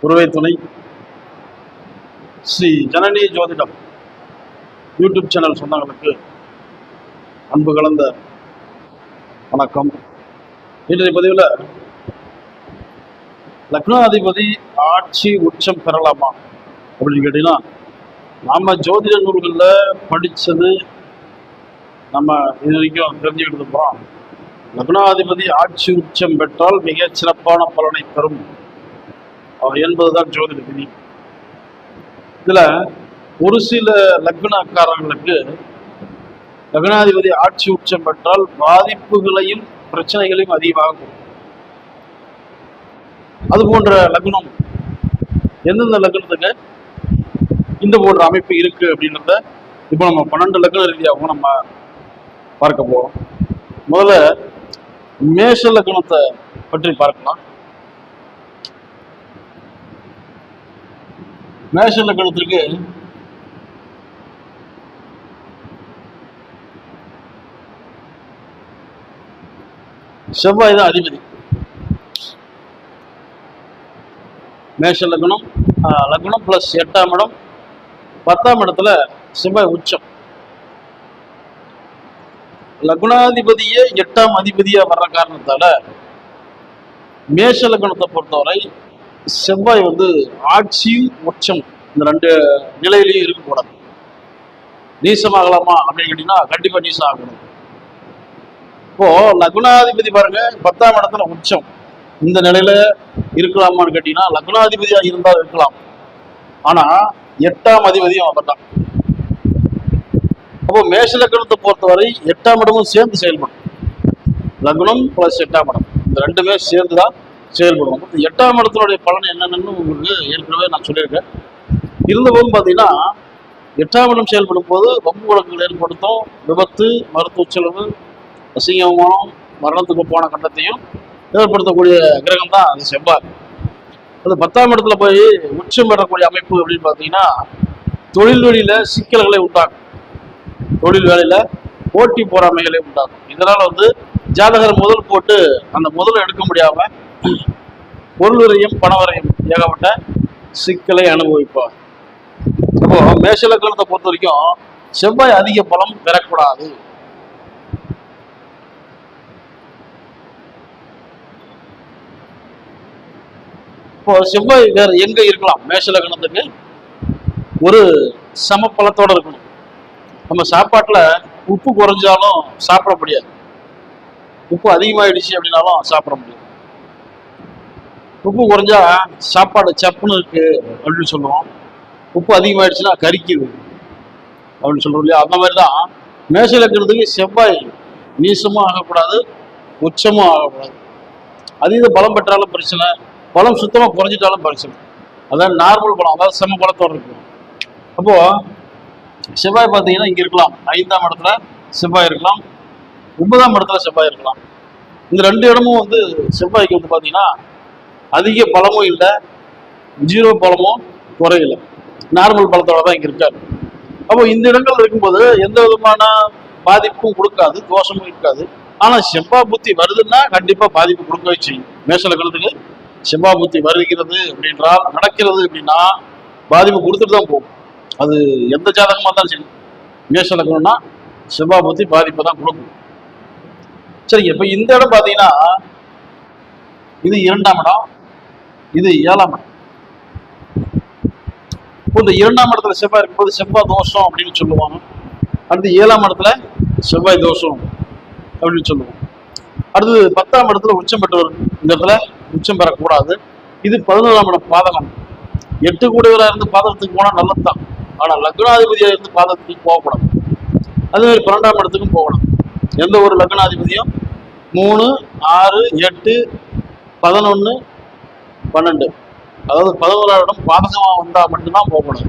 குருவை துணை. ஸ்ரீ ஜனனி ஜோதிடம் யூடியூப் சேனல் சொந்தங்களுக்கு அன்பு கலந்த வணக்கம். இன்றைய பதிவில் லக்னாதிபதி ஆட்சி உச்சம் பெறலாமா அப்படின்னு கேட்டீங்கன்னா நம்ம ஜோதிட நூல்களில் படித்தது நம்ம இது வரைக்கும் தெரிஞ்சுக்கிட்டு போகிறோம் லக்னாதிபதி ஆட்சி உச்சம் பெற்றால் மிக சிறப்பான பலனை தரும். என்பதுதான் ஜோதிட விதி. இதுல ஒரு சில லக்னக்காரங்களுக்கு லக்னாதிபதி ஆட்சி உச்சம் பெற்றால் பாதிப்புகளையும் பிரச்சனைகளையும் அதிகமாக கொடுக்கும். அது போன்ற லக்னம் எந்தெந்த லக்னத்துக்கு இந்த போன்ற அமைப்பு இருக்கு அப்படின்றத இப்போ நம்ம பன்னெண்டு லக்ன ரீதியாகவும் நம்ம பார்க்க போறோம். முதல்ல மேஷ லக்னத்தை பற்றி பார்க்கலாம். மேஷ லக்னத்திற்கு செவ்வாய் தான் அதிபதி. மேஷ லக்னம் ஆஹ், லக்னம் பிளஸ் எட்டாம் இடம். பத்தாம் இடத்துல செவ்வாய் உச்சம். லக்னாதிபதியே எட்டாம் அதிபதியா வர்ற காரணத்தால மேஷ லக்னத்தை பொறுத்தவரை செவ்வாய் வந்து ஆட்சியும் உச்சம் இந்த ரெண்டு நிலையிலையும் இருக்கக்கூடாது நீசமாகலாமா அப்படின்னு கேட்டீங்கன்னா கண்டிப்பா நீசம் ஆகணும் இப்போ லக்னாதிபதி பாருங்க பத்தாம் இடத்துல உச்சம். இந்த நிலையில இருக்கலாமான்னு கேட்டீங்கன்னா லக்னாதிபதியா இருந்தால் இருக்கலாம். ஆனா எட்டாம் அதிபதியும் அவர் தான் அப்போ மேஷ லக்னத்தை பொறுத்தவரை எட்டாம் இடமும் சேர்ந்து செயல்படும். லக்னம் பிளஸ் எட்டாம் இடம். இந்த ரெண்டுமே சேர்ந்து தான் செயல்படும். இந்த எட்டாம் இடத்தினுடைய பலன் என்னென்னு உங்களுக்கு ஏற்கனவே நான் சொல்லியிருக்கேன். இருந்தபோதும் பார்த்தீங்கன்னா எட்டாம் இடம் செயல்படும் போது வம்பு வழக்குகள் ஏற்படுத்தும் விபத்து மருத்துவ செலவு அசிங்கமானம் மரணத்துக்கு போன கட்டத்தையும் ஏற்படுத்தக்கூடிய கிரகம் தான் அது செவ்வாய். அது பத்தாம் இடத்துல போய் உச்சம் பெறக்கூடிய அமைப்பு அப்படின்னு பார்த்தீங்கன்னா தொழில் வழியில் சிக்கல்களை உண்டாக்கும். தொழில் வேலையில் போட்டி போராமைகளை உண்டாகும் இதனால் வந்து ஜாதகர் முதல் போட்டு அந்த முதல் எடுக்க முடியாமல் பொருளுரையும் பணவரையும் ஏகப்பட்ட சிக்கலை அனுபவிப்பார் அப்போ மேஷலக்கணத்தை பொறுத்த வரைக்கும் செவ்வாய் அதிக பலம் பெறக்கூடாது. இப்போ செவ்வாய் வேற எங்க இருக்கலாம்? மேஷலக்கணத்துக்கு ஒரு சம பலத்தோட இருக்கணும். நம்ம சாப்பாட்டுல உப்பு குறைஞ்சாலும் சாப்பிட முடியாது. உப்பு அதிகமாயிடுச்சு அப்படின்னாலும் சாப்பிட முடியாது. உப்பு குறைஞ்சா சாப்பாடு சப்புன்னு இருக்கு அப்படின்னு சொல்லுவோம். உப்பு அதிகமாயிடுச்சுன்னா கறிக்குது அப்படின்னு சொல்றோம் இல்லையா? அந்த மாதிரி தான் மேசையில் இருக்கிறதுக்கு செவ்வாய் நீசமும் ஆகக்கூடாது உச்சமும் ஆகக்கூடாது. அதீத பலம் பெற்றாலும் பிரச்சனை பலம் சுத்தமாக குறைஞ்சிட்டாலும் பிரச்சனை. அதான் நார்மல் பலம் அதாவது செம பலத்தோடு இருக்கும் அப்போ செவ்வாய் பார்த்தீங்கன்னா இங்கே இருக்கலாம். ஐந்தாம் இடத்துல செவ்வாய் இருக்கலாம். ஒன்பதாம் இடத்துல செவ்வாய் இருக்கலாம். இந்த ரெண்டு இடமும் வந்து செவ்வாய்க்கு வந்து பார்த்தீங்கன்னா அதிக பலமும் இல்லை. ஜீரோ பலமும் குறையில. நார்மல் பலத்தோட தான் இங்கே இருக்காரு. அப்போ இந்த இடங்கள் இருக்கும்போது எந்த விதமான பாதிப்பும் கொடுக்காது தோஷமும் இருக்காது. ஆனால் செம்பா புத்தி வருதுன்னா கண்டிப்பாக பாதிப்பு கொடுக்கவே செய்யும். மேஷலக்கணத்துக்கு செவ்வாய் புத்தி வருகிறது அப்படின்றால் நடக்கிறது அப்படின்னா பாதிப்பு கொடுத்துட்டு தான் போகும். அது எந்த ஜாதகமாக இருந்தாலும் சரி. மேசலக்கணும்னா லக்னம்னா செவ்வாய் புத்தி பாதிப்பை தான் கொடுக்கும். சரிங்க இப்போ இந்த இடம் பார்த்தீங்கன்னா இது இரண்டாம் இடம். இது ஏழாம் இப்போ இந்த இரண்டாம் இடத்துல செவ்வாய் இருக்கும்போது செவ்வாய் தோஷம் அப்படின்னு சொல்லுவாங்க. அடுத்து ஏழாம் இடத்துல செவ்வாய் தோஷம் அப்படின்னு சொல்லுவோம். அடுத்தது பத்தாம் இடத்துல உச்சம் பெற்றவர் இந்த இடத்துல உச்சம் பெறக்கூடாது. இது பதினோராம் இடம் பாதகம். எட்டு கூடியவராக இருந்து பாதகத்துக்கு போனால் நல்லது தான் ஆனால் லக்னாதிபதியாக இருந்து பாதகத்துக்கு போகக்கூடாது. அதே மாதிரி பன்னெண்டாம் இடத்துக்கும் போகணும். எந்த ஒரு லக்னாதிபதியும் மூணு ஆறு எட்டு பதினொன்று பன்னெண்டு. அதாவது பதினோராம் இடம் பாதகமாக வந்தால் மட்டும்தான் போகணும்.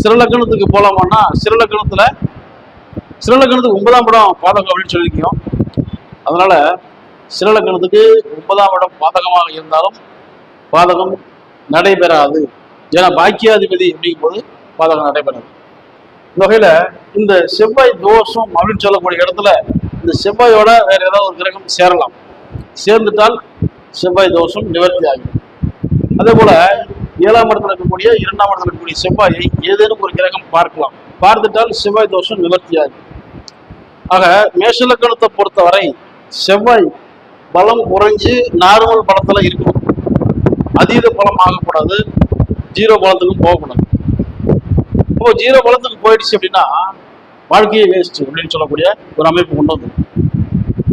சிறலக்கணத்துக்கு போகலாமான்னா சிறலக்கணத்தில் சிறலக்கணத்துக்கு ஒன்பதாம் இடம் பாதகம் அப்படின்னு சொல்லியிருக்கோம் அதனால சிறலக்கணத்துக்கு ஒன்பதாம் இடம் பாதகமாக இருந்தாலும் பாதகம் நடைபெறாது. ஏன்னா பாக்கியாதிபதி அப்படிங்கும்போது பாதகம் நடைபெறாது. இந்த வகையில இந்த செவ்வாய் தோஷம் அப்படின்னு சொல்லக்கூடிய இடத்துல இந்த செவ்வாயோட வேற ஏதாவது ஒரு கிரகம் சேரலாம். சேர்ந்துட்டால் செவ்வாய் தோஷம் நிவர்த்தி ஆகும் அதே போல ஏழாம் இடத்துல இருக்கக்கூடிய இரண்டாம் இடத்துல இருக்கக்கூடிய செவ்வாயை ஏதேனும் ஒரு கிரகம் பார்க்கலாம். பார்த்துட்டால் செவ்வாய் தோஷம் நிவர்த்தியாகும் ஆக மேஷலக்கணத்தை பொறுத்தவரை செவ்வாய் பலம் குறைஞ்சு நார்மல் பலத்துல இருக்கும். அதீத பலம் ஆகக்கூடாது. ஜீரோ பலத்துக்கும் போகக்கூடாது. இப்போ ஜீரோ பலத்துக்கு போயிடுச்சு அப்படின்னா வாழ்க்கையை வேஸ்ட் அப்படின்னு சொல்லக்கூடிய ஒரு அமைப்பு கொண்டு வந்து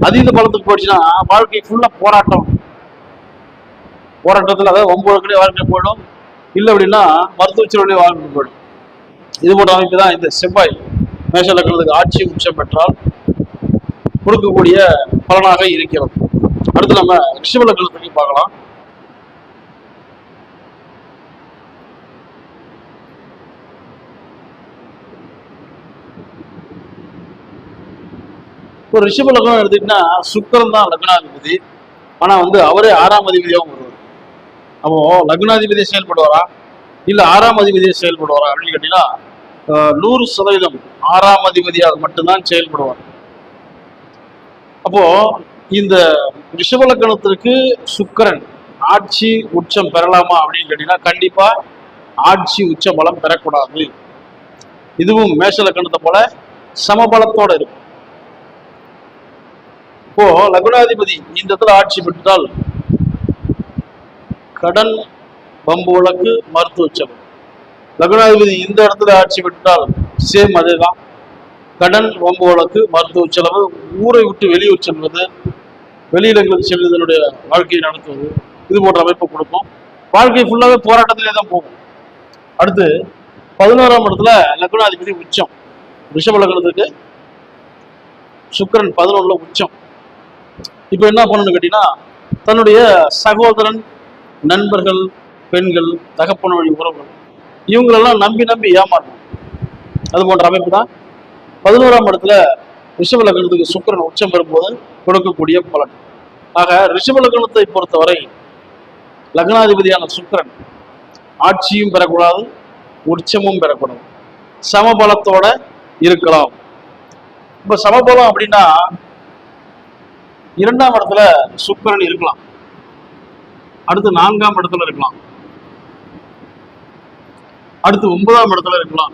அதீத பலத்துக்கு போயிடுச்சுன்னா வாழ்க்கை ஃபுல்லாக போராட்டம். போராட்டத்தில் அதாவது ஒன்பது வாழ்க்கை போயிடும். இல்லை அப்படின்னா மருத்துவச்சினுடைய வாழ்க்கை போயிடும். இது போன்ற அமைப்பு தான் இந்த செவ்வாய் மேஷ லக்னத்துக்கு ஆட்சி உச்சம் பெற்றால் கொடுக்கக்கூடிய பலனாக இருக்கிறது. அடுத்து நம்ம ரிஷப லக்னத்துக்கு பார்க்கலாம். ஒரு ரிஷப லக்னம் எடுத்துக்கிட்டா சுக்கரன் தான் லக்னாதிபதி. ஆனா வந்து அவரே ஆறாம் அதிபதியாகவும் வருவார் அப்போ லக்னாதிபதியை செயல்படுவாரா? இல்ல ஆறாம் அதிபதியை செயல்படுவாரா அப்படின்னு கேட்டீங்கன்னா நூறு சதவீதம் ஆறாம் அதிபதியாக மட்டும்தான் செயல்படுவார். அப்போ இந்த ரிஷபலக்கணத்திற்கு சுக்கரன் ஆட்சி உச்சம் பெறலாமா அப்படின்னு கேட்டீங்கன்னா கண்டிப்பா ஆட்சி உச்ச பலம் பெறக்கூடாது. இதுவும் மேஷ லக்னத்தை போல சமபலத்தோட இருக்கும். இப்போ லகுனாதிபதி இந்த இடத்துல ஆட்சி பெற்றால் கடன் பம்பு வழக்கு மருத்துவ செலவு லக்னாதிபதி இந்த இடத்துல ஆட்சி பெற்றால் சேம் அதேதான். கடன் வம்பு வழக்கு மருத்துவ செலவு ஊரை விட்டு வெளியூர் செல்வது வெளியிடங்களுக்கு செல்வதனுடைய வாழ்க்கையை நடத்துவது இது போன்ற அமைப்பு கொடுக்கும் வாழ்க்கை ஃபுல்லாகவே போராட்டத்திலே தான் போகும். அடுத்து பதினோராம் இடத்துல லக்னாதிபதி உச்சம். ரிஷப லக்னத்துக்கு சுக்கிரன் பதினொன்றில் உச்சம். இப்போ என்ன பண்ணணும்னு கேட்டிங்கன்னா தன்னுடைய சகோதரன் நண்பர்கள் பெண்கள் தகப்பன வழி உறவுகள் இவங்களெல்லாம் நம்பி நம்பி ஏமாறணும். அது போன்ற அமைப்பு தான். பதினோராம் இடத்துல ரிஷபலக்கணத்துக்கு சுக்கரன் உச்சம் பெறும்போது கொடுக்கக்கூடிய பலன். ஆக ரிஷபலக்கணத்தை பொறுத்தவரை லக்னாதிபதியான சுக்கிரன் ஆட்சியும் பெறக்கூடாது உச்சமும் பெறக்கூடாது. சமபலத்தோட இருக்கலாம். இப்போ சமபலம் அப்படின்னா இரண்டாம் இடத்துல சுக்கிரன் இருக்கலாம். அடுத்து நான்காம் இடத்துல இருக்கலாம். அடுத்து ஒன்பதாம் இடத்துல இருக்கலாம்.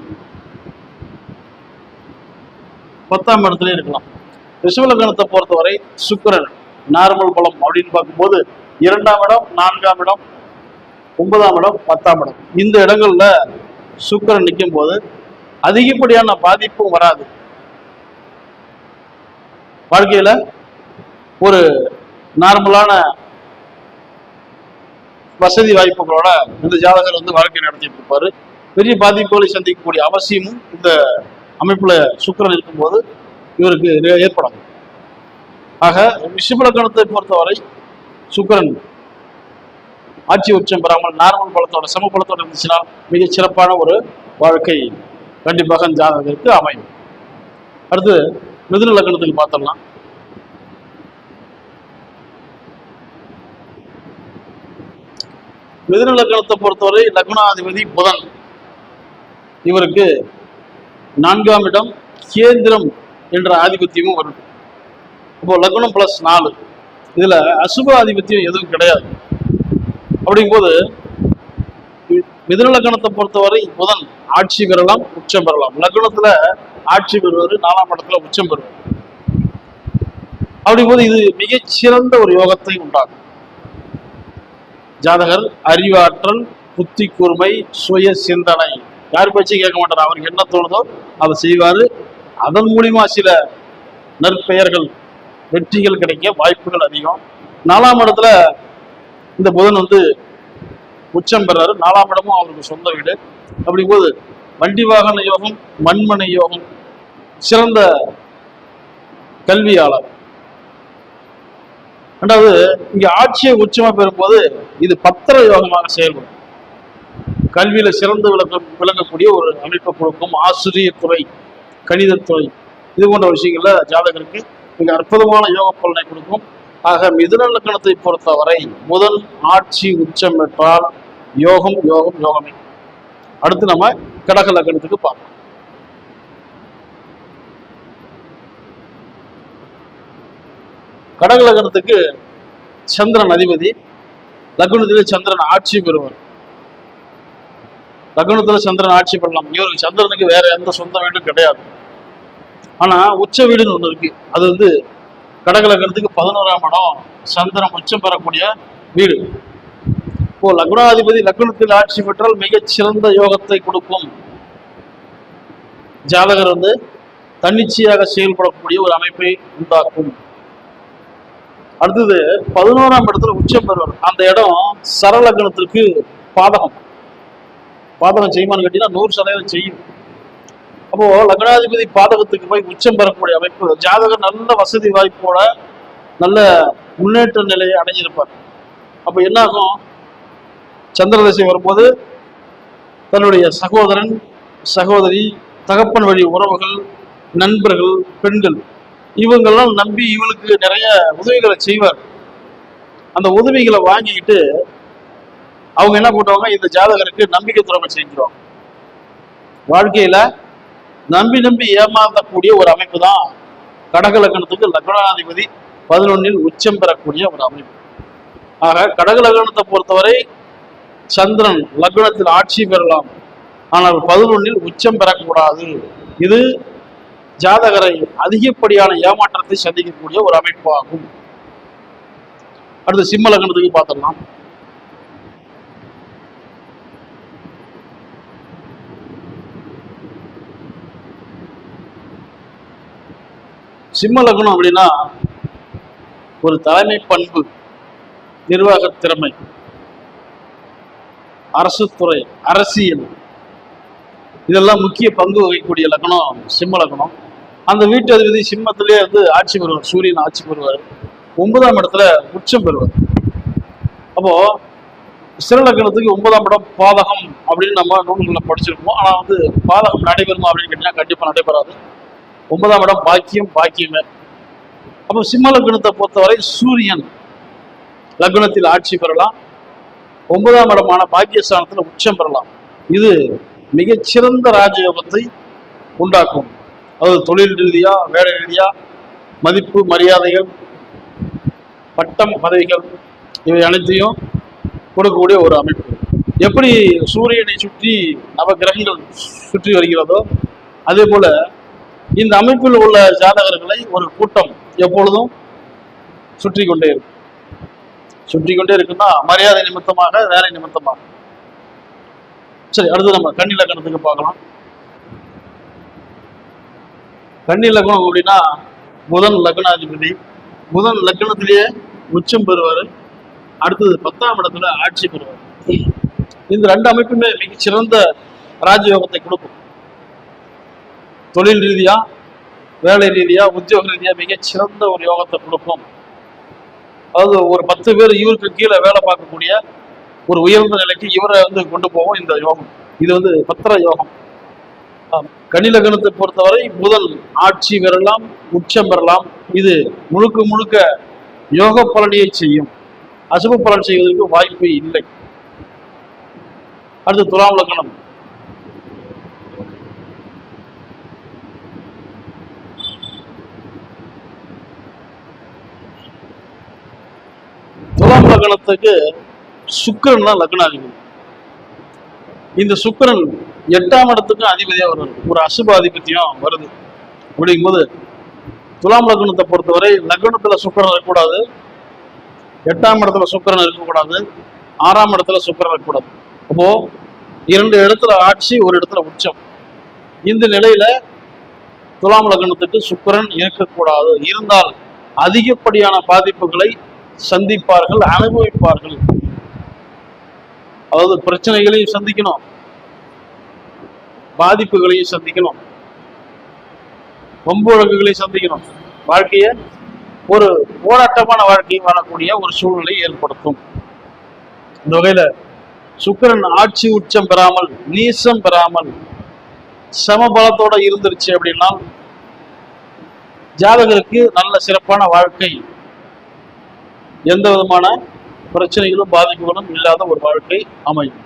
பத்தாம் இடத்துல இருக்கலாம். ரிஷபலக்கணத்தை பொறுத்தவரை சுக்கிரன் நார்மல் பலம் அப்படின்னு பார்க்கும்போது இரண்டாம் இடம் நான்காம் இடம் ஒன்பதாம் இடம் பத்தாம் இடம். இந்த இடங்கள்ல சுக்கரன் நிற்கும் போது அதிகப்படியான பாதிப்பும் வராது. வாழ்க்கையில ஒரு நார்மலான வசதி வாய்ப்புகளோட இந்த ஜாதகர் வந்து வாழ்க்கை நடத்திட்டு இருப்பாரு. பெரிய பாதிப்புகளை சந்திக்கக்கூடிய அவசியமும் இந்த அமைப்புல சுக்கரன் இருக்கும்போது இவருக்கு ஏற்படும். ஆக விஷபலக்கணத்தை பொறுத்தவரை சுக்கரன் ஆட்சி உச்சம் பெறாமல் நார்மல் பலத்தோட சம பலத்தோட இருந்துச்சுன்னா மிகச் சிறப்பான ஒரு வாழ்க்கை கண்டிப்பாக ஜாதகருக்கு அமையும். அடுத்து மிதுன லக்னத்துக்கு பார்த்தோம்னா மிதுன லக்னத்தை பொறுத்தவரை லக்னாதிபதி புதன் இவருக்கு நான்காம் இடம் கேந்திரம் என்ற ஆதிபத்தியமும் வரும் இப்போ லக்னம் பிளஸ் நாலு. இதுல அசுப ஆதிபத்தியம் எதுவும் கிடையாது. அப்படிங்கும்போது மி- மிதுன லக்னத்தை பொறுத்தவரை புதன் ஆட்சி பெறலாம் உச்சம் பெறலாம். லக்னத்துல ஆட்சி பெறுவது நாலாம் இடத்துல உச்சம் பெறுவது அப்படிங்கும்போது இது மிகச் சிறந்த ஒரு யோகத்தை உண்டாகும் ஜாதகர் அறிவாற்றல் புத்தி கூர்மை சுய சிந்தனை. யார் பேச்சு கேட்க மாட்டார். அவருக்கு என்ன தோணுதோ அதை செய்வார். அதன் மூலிமா சில நற்பெயர்கள் வெற்றிகள் கிடைக்க வாய்ப்புகள் அதிகம். நாலாம் இடத்துல இந்த புதன் வந்து உச்சம் பெறாரு. நாலாம் இடமும் அவருக்கு சொந்த வீடு. அப்படிங்கும்போது வண்டி வாகன யோகம் மண்மனை யோகம் சிறந்த கல்வியாளர். ரெண்டாவது இங்க ஆட்சியை உச்சமா பெறும்போது இது பத்திர யோகமாக செயல்படும். கல்வியில சிறந்து விளக்க விளங்கக்கூடிய ஒரு அமைப்பை கொடுக்கும் ஆசிரியர் துறை கணிதத்துறை இது போன்ற விஷயங்கள்ல ஜாதகருக்கு மிக அற்புதமான யோக பலனை கொடுக்கும். ஆக மிதுன லக்கணத்தை பொறுத்தவரை முதல் ஆட்சி உச்சம் பெற்றால் யோகம் யோகம் யோகமே. அடுத்து நம்ம கடக லக்கணத்துக்கு பார்ப்போம். கடக லக்னத்துக்கு சந்திரன் அதிபதி லக்னத்திலே சந்திரன் ஆட்சி பெறுவர். லக்னத்துல சந்திரன் ஆட்சி பெறலாம் இவருக்கு சந்திரனுக்கு வேற எந்த சொந்த வீடும் கிடையாது. ஆனா உச்ச வீடுன்னு ஒண்ணு இருக்கு. அது வந்து கடக லக்னத்துக்கு பதினோராம் இடம் சந்திரன் உச்சம் பெறக்கூடிய வீடு. இப்போ லக்னாதிபதி லக்னத்தில் ஆட்சி பெற்றால் மிகச்சிறந்த யோகத்தை கொடுக்கும். ஜாதகர் வந்து தன்னிச்சையாக செயல்படக்கூடிய ஒரு அமைப்பை உண்டாக்கும். அடுத்தது பதினோராம் இடத்துல உச்சம் பெறுவார். அந்த இடம் சரலக்கணத்திற்கு பாதகம். பாதகம் செய்யுமான்னு கேட்டீங்கன்னா நூறு சதவீதம் செய்யும். அப்போ லக்னாதிபதி பாதகத்துக்கு போய் உச்சம் பெறக்கூடிய அமைப்பு ஜாதகர் நல்ல வசதி வாய்ப்போட நல்ல முன்னேற்ற நிலையை அடைஞ்சிருப்பார். அப்போ என்ன ஆகும் சந்திரதசை வரும்போது தன்னுடைய சகோதரன் சகோதரி தகப்பன் வழி உறவுகள் நண்பர்கள் பெண்கள் இவங்கெல்லாம் நம்பி இவளுக்கு நிறைய உதவிகளை செய்வார். அந்த உதவிகளை வாங்கிக்கிட்டு அவங்க என்ன பண்ணுவாங்க? இந்த ஜாதகருக்கு நம்பிக்கை துறமை செஞ்சிருவாங்க. வாழ்க்கையில நம்பி நம்பி ஏமாந்தக்கூடிய ஒரு அமைப்பு தான் கடக லக்னத்துக்கு லக்னாதிபதி பதினொன்னில் உச்சம் பெறக்கூடிய ஒரு அமைப்பு. ஆக கடக லக்னத்தை பொறுத்தவரை சந்திரன் லக்னத்தில் ஆட்சி பெறலாம். ஆனால் பதினொன்னில் உச்சம் பெறக்கூடாது. இது ஜாதகரை அதிகப்படியான ஏமாற்றத்தை சந்திக்கக்கூடிய ஒரு அமைப்பு ஆகும் அடுத்து சிம்ம லக்னத்துக்கு பார்த்துடலாம். சிம்ம லக்னம் அப்படின்னா ஒரு தலைமை பண்பு நிர்வாக திறமை அரசு துறை அரசியல். இதெல்லாம் முக்கிய பங்கு வகிக்கக்கூடிய லக்னம் சிம்ம லக்னம். அந்த வீட்டு அதிபதி சிம்மத்திலே வந்து ஆட்சி பெறுவார். சூரியன் ஆட்சி பெறுவார். ஒன்பதாம் இடத்துல உச்சம் பெறுவார். அப்போ சிறலக்கணத்துக்கு ஒன்பதாம் இடம் பாதகம் அப்படின்னு நம்ம நூல்களில் படிச்சிருப்போம். ஆனால் வந்து பாதகம் நடைபெறுமா அப்படின்னு கேட்டீங்கன்னா கண்டிப்பாக நடைபெறாது. ஒன்பதாம் இடம் பாக்கியம் பாக்கியமே. அப்போ சிம்ம லக்னத்தை பொறுத்தவரை சூரியன் லக்னத்தில் ஆட்சி பெறலாம். ஒன்பதாம் இடமான பாக்கியஸ்தானத்தில் உச்சம் பெறலாம். இது மிகச்சிறந்த ராஜயோகத்தை உண்டாக்கும். அதாவது தொழில் ரீதியா வேலை ரீதியா மதிப்பு மரியாதைகள் பட்டம் பதவிகள் இவை அனைத்தையும் கொடுக்கக்கூடிய ஒரு அமைப்பு. எப்படி சூரியனை சுற்றி நவ கிரகங்கள் சுற்றி வருகிறதோ அதே போல இந்த அமைப்பில் உள்ள ஜாதகர்களை ஒரு கூட்டம் எப்பொழுதும் சுற்றி கொண்டே இருக்கும். சுற்றி கொண்டே இருக்குன்னா மரியாதை நிமித்தமாக வேலை நிமித்தமாக. சரி அடுத்து நம்ம கன்னி கணத்துக்கு பார்க்கலாம். கன்னி லக்னம் அப்படின்னா புதன் லக்னாதிபதி புதன் லக்னத்திலேயே உச்சம் பெறுவார். அடுத்தது பத்தாம் இடத்துல ஆட்சி பெறுவார். இந்த ரெண்டு அமைப்புமே மிகச்சிறந்த ராஜயோகத்தை கொடுக்கும். தொழில் ரீதியா வேலை ரீதியா உத்தியோக ரீதியா மிகச்சிறந்த ஒரு யோகத்தை கொடுக்கும். அதாவது ஒரு பத்து பேர் இவருக்கு கீழே வேலை பார்க்கக்கூடிய ஒரு உயர்ந்த நிலைக்கு இவரை வந்து கொண்டு போவோம் இந்த யோகம். இது வந்து பத்திர யோகம். கனிலகணத்தை பொறுத்தவரை முதல் ஆட்சி பெறலாம் உச்சம் பெறலாம் இது முழுக்க முழுக்க யோக பலனையை செய்யும். அசுப பலன் செய்வதற்கு வாய்ப்பு இல்லை. அடுத்து துலாம் லக்னம் துலாம் லக்னத்துக்கு சுக்கிரன் தான் லக்னாதிபதி இந்த சுக்கிரன் எட்டாம் இடத்துக்கும் அதிபதியாக வருவார். ஒரு அசுப ஆதிபத்தியம் வருது. அப்படிங்கும்போது துலாம் லக்னத்தை பொறுத்தவரை லக்னத்துல சுக்கரன் இருக்கக்கூடாது. எட்டாம் இடத்துல சுக்கரன் இருக்கக்கூடாது. ஆறாம் இடத்துல சுக்கரன் இருக்கக்கூடாது. அப்போ இரண்டு இடத்துல ஆட்சி ஒரு இடத்துல உச்சம். இந்த நிலையில துலாம் லக்னத்துக்கு சுக்கரன் இருக்கக்கூடாது. இருந்தால் அதிகப்படியான பாதிப்புகளை சந்திப்பார்கள் அனுபவிப்பார்கள். அதாவது பிரச்சனைகளையும் சந்திக்கணும். பாதிப்புகளையும் சந்திக்கணும். வம்பு வழக்குகளையும் சந்திக்கணும். வாழ்க்கைய ஒரு போராட்டமான வாழ்க்கையும் வரக்கூடிய ஒரு சூழ்நிலை ஏற்படுத்தும். இந்த வகையில சுக்கிரன் ஆட்சி உச்சம் பெறாமல் நீசம் பெறாமல் சமபலத்தோட இருந்துருச்சு அப்படின்னா ஜாதகருக்கு நல்ல சிறப்பான வாழ்க்கை. எந்த விதமான பிரச்சனைகளும் பாதிப்புகளும் இல்லாத ஒரு வாழ்க்கை அமையும்.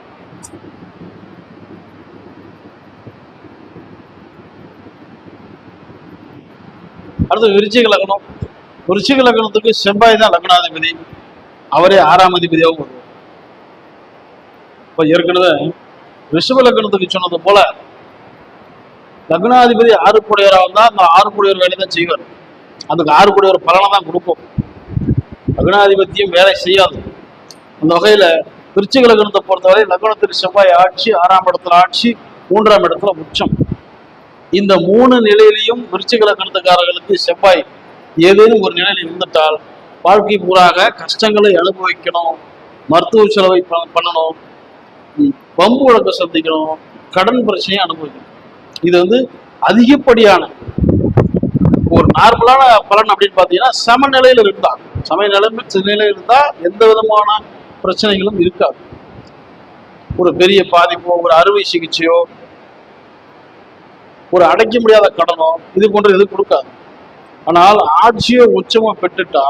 அடுத்து விருச்சிக லக்னம். விருச்சிக லக்னத்துக்கு செவ்வாய் தான் லக்னாதிபதி. அவரே ஆறாம் அதிபதியாகவும் வருவார். இப்போ ஏற்கனவே ரிஷப லக்னத்துக்கு சொன்னது போல லக்னாதிபதி ஆறு கூடையவராக இருந்தால் அந்த ஆறு கூடையவர் வேலையை தான் செய்வார். அதுக்கு ஆறு கூடையவர் பலனை தான் கொடுப்போம் லக்னாதிபத்தியம் வேலை செய்யாது. அந்த வகையில விருச்சிக லக்னத்தை பொறுத்தவரை லக்னத்தில் செவ்வாய் ஆட்சி ஆறாம் இடத்துல ஆட்சி மூன்றாம் இடத்துல உச்சம். இந்த மூணு நிலையிலையும் விருச்சிக லக்னத்துக்காரர்களுக்கு செவ்வாய் ஏதேனும் ஒரு நிலையில் இருந்துட்டால் வாழ்க்கை பூராக கஷ்டங்களை அனுபவிக்கணும். மருத்துவ செலவை ப- பண்ணணும். பம்பு வம்பு வழக்க சந்திக்கணும். கடன் பிரச்சனையை அனுபவிக்கணும். இது வந்து அதிகப்படியான ஒரு நார்மலான பலன் அப்படின்னு பார்த்தீங்கன்னா சமநிலையில் இருந்தால் சமநிலை நிலையில் இருந்தால் எந்த விதமான பிரச்சனைகளும் இருக்காது. ஒரு பெரிய பாதிப்போ ஒரு அறுவை சிகிச்சையோ ஒரு அடைக்க முடியாத கடனோ இது போன்ற எதுவும் கொடுக்காது. ஆனால் ஆட்சியோ உச்சமோ பெற்றுட்டா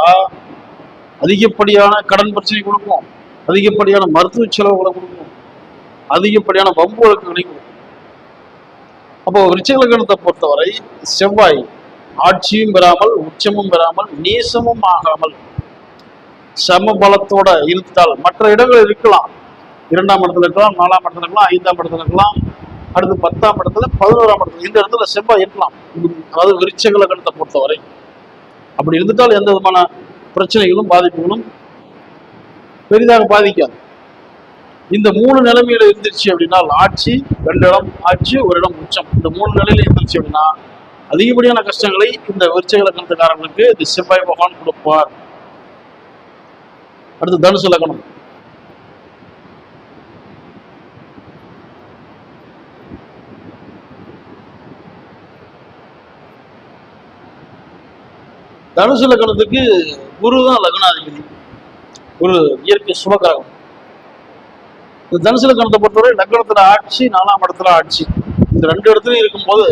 அதிகப்படியான கடன் பிரச்சனை கொடுக்கும். அதிகப்படியான மருத்துவ செலவுகளை கொடுக்கும். அதிகப்படியான வம்பு வழக்குகளை கொடுக்கும். அப்போ விருச்சிகலக்கணத்தை பொறுத்தவரை செவ்வாய் ஆட்சியும் பெறாமல் உச்சமும் பெறாமல் நீசமும் ஆகாமல் சம பலத்தோட இருந்தால் மற்ற இடங்கள் இருக்கலாம். இரண்டாம் இடத்துல இருக்கலாம் நாலாம் இடத்துல இருக்கலாம் ஐந்தாம் இடத்துல இருக்கலாம். அடுத்து பத்தாம் இடத்துல பதினோராம் இடத்துல இந்த இடத்துல செவ்வாய் எட்டலாம் அதாவது விருச்சக லக்னத்தை பொறுத்தவரை. அப்படி இருந்துட்டால் எந்த விதமான பிரச்சனைகளும் பாதிப்புகளும் பெரிதாக பாதிக்காது. இந்த மூணு நிலைமையில இருந்துச்சு அப்படின்னா ஆட்சி ரெண்டு இடம் ஆட்சி ஒரு இடம் உச்சம். இந்த மூணு நிலையில இருந்துச்சு அப்படின்னா அதிகப்படியான கஷ்டங்களை இந்த விருச்சக லக்னத்துக்காரர்களுக்கு இந்த செவ்வாய் பகவான் கொடுப்பார். அடுத்து தனுசு லக்கணம் தனுசு லக்னத்துக்கு குரு தான் லக்னாதிபதி. ஒரு இயற்கை சுபகரகம் இந்த தனுசு லக்னத்தை பொறுத்தவரை லக்னத்துல ஆட்சி நாலாம் இடத்துல ஆட்சி. இந்த ரெண்டு இடத்துலயும் இருக்கும்போது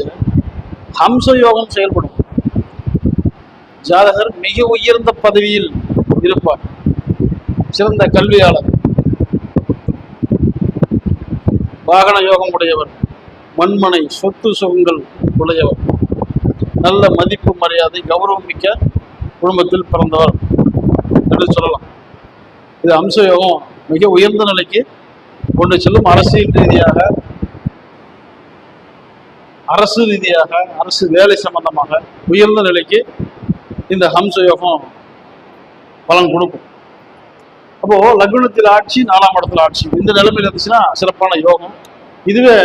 ஹம்ச யோகம் செயல்படும். ஜாதகர் மிக உயர்ந்த பதவியில் இருப்பார். சிறந்த கல்வியாளர். வாகன யோகம் உடையவர். மண்மனை சொத்து சுகங்கள் உடையவர். நல்ல மதிப்பு மரியாதை கௌரவம் மிக்க குடும்பத்தில் பிறந்தவர் என்று சொல்லலாம். இது அம்ச யோகம் மிக உயர்ந்த நிலைக்கு கொண்டு செல்லும் அரசியல் ரீதியாக அரசு ரீதியாக அரசு வேலை சம்பந்தமாக உயர்ந்த நிலைக்கு இந்த ஹம்ச யோகம் பலன் கொடுக்கும். அப்போ லக்னத்தில் ஆட்சி நாலாம் இடத்துல ஆட்சி. இந்த நிலைமையில இருந்துச்சுன்னா சிறப்பான யோகம். இதுவே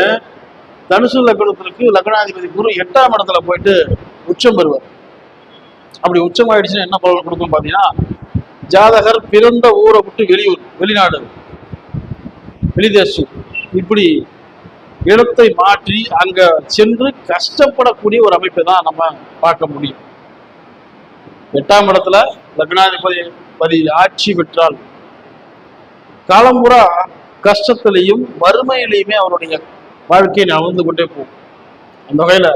தனுசு லக்னத்திற்கு லக்னாதிபதி குரு எட்டாம் இடத்துல போயிட்டு உச்சம் பெறுவார். அப்படி உச்சம் ஆயிடுச்சுன்னா என்ன பலன் கொடுக்கும் பார்த்தீங்கன்னா ஜாதகர் பிறந்த ஊரை விட்டு வெளியூர் வெளிநாடு வெளிதேசம். இப்படி இடத்தை மாற்றி அங்க சென்று கஷ்டப்படக்கூடிய ஒரு அமைப்பை தான் நம்ம பார்க்க முடியும். எட்டாம் இடத்துல லக்னாதிபதி பதி ஆட்சி பெற்றால் காலம்புறா கஷ்டத்திலையும் வறுமையிலையுமே அவருடைய வாழ்க்கையை அமர்ந்து கொண்டே போகும். அந்த வகையில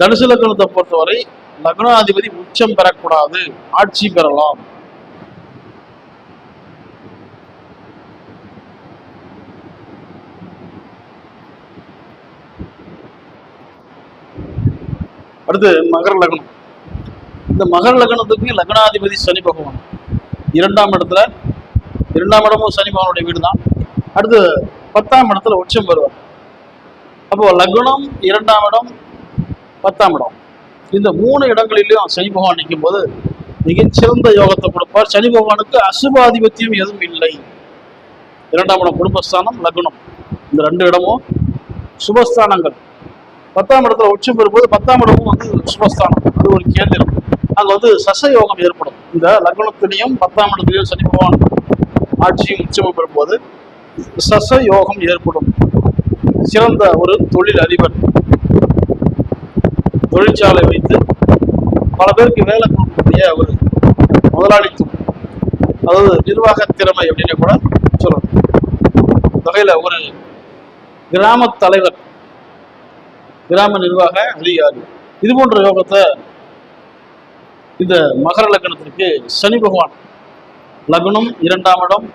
தனுசு லக்னத்தை பொறுத்தவரை லக்னாதிபதி உச்சம் பெறக்கூடாது ஆட்சி பெறலாம். அடுத்து மகர லக்னம். இந்த மகர லக்னத்துக்கு லக்னாதிபதி சனி பகவான். இரண்டாம் இடத்துல இரண்டாம் இடமும் சனி பகவானுடைய வீடு தான் அடுத்து பத்தாம் இடத்துல உச்சம் பெறுவார். அப்போ லக்னம் இரண்டாம் இடம் பத்தாம் இடம். இந்த மூணு இடங்களிலும் சனி பகவான் நிற்கும் போது மிகச்சிறந்த யோகத்தை கொடுப்பார். சனி பகவானுக்கு அசுபாதிபத்தியம் எதுவும் இல்லை. இரண்டாம் இடம் குடும்பஸ்தானம் லக்னம். இந்த ரெண்டு இடமும் சுபஸ்தானங்கள். பத்தாம் இடத்துல உச்சம் பெறும்போது பத்தாம் இடமும் வந்து சுபஸ்தானம். அது ஒரு கேந்திரம். அங்கே வந்து சச யோகம் ஏற்படும். இந்த லக்னத்திலையும் பத்தாம் இடத்துலையும் சனி பகவான் ஆட்சியும் உச்சமும் பெறும்போது சச யோகம் ஏற்படும். சிறந்த ஒரு தொழில் அதிபர் தொழிற்சாலை வைத்து பல பேருக்கு வேலை கொடுக்கக்கூடிய ஒரு முதலாளித்துவம். அதாவது நிர்வாக திறமை அப்படின்னு கூட சொல்லணும் வகையில் ஒரு கிராம தலைவர் கிராம நிர்வாக அதிகாரி. இது போன்ற யோகத்தை இந்த மகர லக்னத்திற்கு சனி பகவான் லக்னம் இரண்டாம் இடம்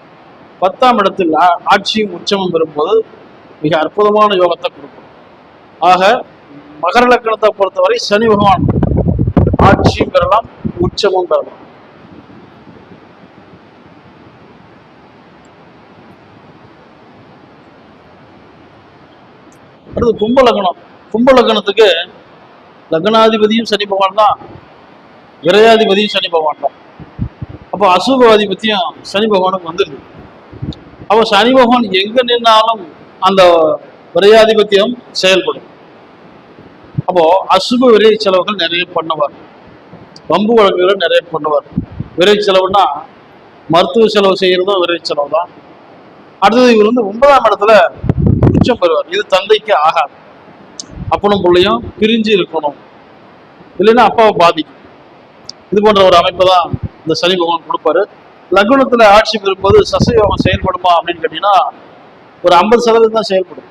பத்தாம் இடத்தில் ஆட்சியும் உச்சமும் பெறும்போது மிக அற்புதமான யோகத்தை கொடுக்கும். ஆக மகர லக்னத்தை பொறுத்தவரை சனி பகவான் ஆட்சியும் பெறலாம் உச்சமும் பெறலாம். அடுத்து கும்ப லக்னம். கும்ப லக்னத்துக்கு லக்னாதிபதியும் சனி பகவான் தான். விரையாதிபதியும் சனி பகவான் தான். அப்போ அசுபாதிபத்தியம் சனி பகவானுக்கு வந்துருக்கு அப்போ சனி பகவான் எங்க நின்னாலும் அந்த விரையாதிபத்தியம் செயல்படும். அப்போ அசுப விரை செலவுகள் நிறைய பண்ணுவார். வம்பு வழக்குகளை நிறைய பண்ணுவார். விரை செலவுனா மருத்துவ செலவு செய்யறதும் விரை செலவு தான் அடுத்தது இவர் வந்து ஒன்பதாம் இடத்துல உச்சம் பெறுவார். இது தந்தைக்கு ஆகாது. அப்பனும் பிள்ளையும் பிரிஞ்சு இருக்கணும். இல்லைன்னா அப்பாவை பாதிக்கும். இது போன்ற ஒரு அமைப்பு தான் இந்த சனி பகவான் கொடுப்பாரு. லக்னத்துல ஆட்சி பெறும்போது சசயோகம் செயல்படுமா அப்படின்னு கேட்டீங்கன்னா ஒரு ஐம்பது சதவீதம் தான் செயல்படும்.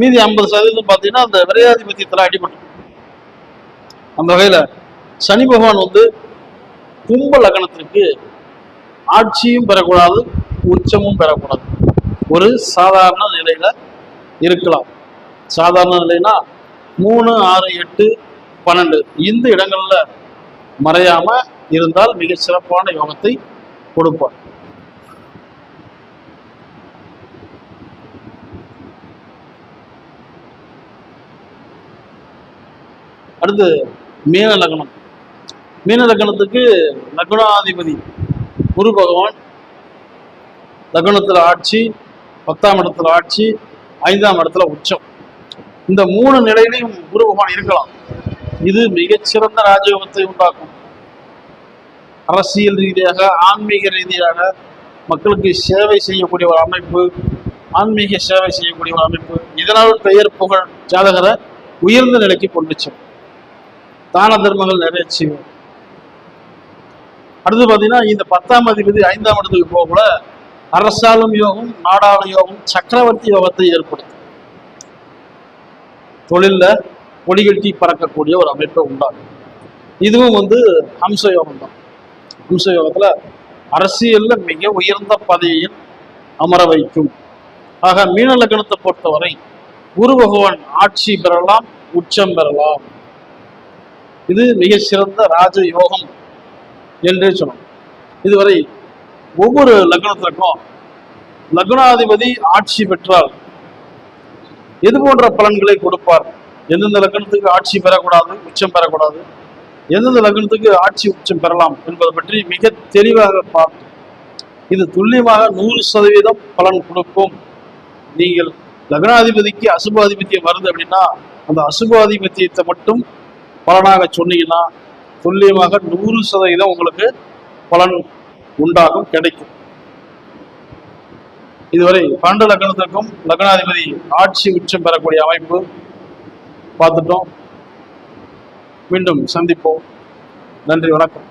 மீதி ஐம்பது சதவீதம் பார்த்தீங்கன்னா அந்த விரையாதிபத்தியத்தில் அடிபட்டு. அந்த வகையில சனி பகவான் வந்து கும்ப லக்னத்திற்கு ஆட்சியும் பெறக்கூடாது உச்சமும் பெறக்கூடாது. ஒரு சாதாரண நிலையில இருக்கலாம். சாதாரண நிலைனா மூணு ஆறு எட்டு பன்னெண்டு இந்த இடங்கள்ல மறையாம இருந்தால் மிக சிறப்பான யோகத்தை கொடுப்பார். அடுத்து மீன லக்னம். மீன லக்னத்துக்கு லக்னாதிபதி குரு பகவான் லக்னத்தில் ஆட்சி பத்தாம் இடத்துல ஆட்சி ஐந்தாம் இடத்துல உச்சம். இந்த மூணு நிலையிலையும் குரு பகவான் இருக்கலாம். இது மிகச்சிறந்த ராஜயோகத்தை உண்டாக்கும். அரசியல் ரீதியாக ஆன்மீக ரீதியாக மக்களுக்கு சேவை செய்யக்கூடிய ஒரு அமைப்பு ஆன்மீக சேவை செய்யக்கூடிய ஒரு அமைப்பு. இதனால் பெயர் புகழ் ஜாதகரை உயர்ந்த நிலைக்கு கொண்டு செல்லும். தான தர்மங்கள் நிறைய அடுத்து பார்த்தீங்கன்னா இந்த பத்தாம் அதிபதி ஐந்தாம் இடத்துக்கு போக கூட அரசாலும் யோகம் நாடாளும் யோகம் சக்கரவர்த்தி யோகத்தை ஏற்படுத்தும். தொழிலில் கொடிகட்டி பறக்கக்கூடிய ஒரு அமைப்பை உண்டாகும் இதுவும் வந்து ஹம்ச யோகம் தான். ஹம்ச யோகத்துல அரசியல்ல மிக உயர்ந்த பதவியில் அமர வைக்கும். ஆக மீன லக்னத்தை பொறுத்தவரை குரு பகவான் ஆட்சி பெறலாம் உச்சம் பெறலாம். இது மிக சிறந்த ராஜ யோகம் என்றே சொன்னோம் இதுவரை ஒவ்வொரு லக்னத்திற்கும் லக்னாதிபதி ஆட்சி பெற்றால் எது போன்ற பலன்களை கொடுப்பார்? எந்தெந்த லக்னத்துக்கு ஆட்சி பெறக்கூடாது உச்சம் பெறக்கூடாது? எந்தெந்த லக்னத்துக்கு ஆட்சி உச்சம் பெறலாம் என்பதை பற்றி மிக தெளிவாக பார்த்தோம் இது துல்லியமாக நூறு சதவீதம் பலன் கொடுக்கும். நீங்கள் லக்னாதிபதிக்கு அசுபாதிபத்தியம் வருது அப்படின்னா அந்த அசுபாதிபத்தியத்தை மட்டும் பலனாக சொன்னீங்கன்னா துல்லியமாக நூறு சதவீதம் உங்களுக்கு பலன் உண்டாகும் கிடைக்கும். இதுவரை பன்னெண்டு லக்னத்திற்கும் லக்னாதிபதி ஆட்சி உச்சம் பெறக்கூடிய அமைப்பு பார்த்துட்டோம். மீண்டும் சந்திப்போம். நன்றி வணக்கம்.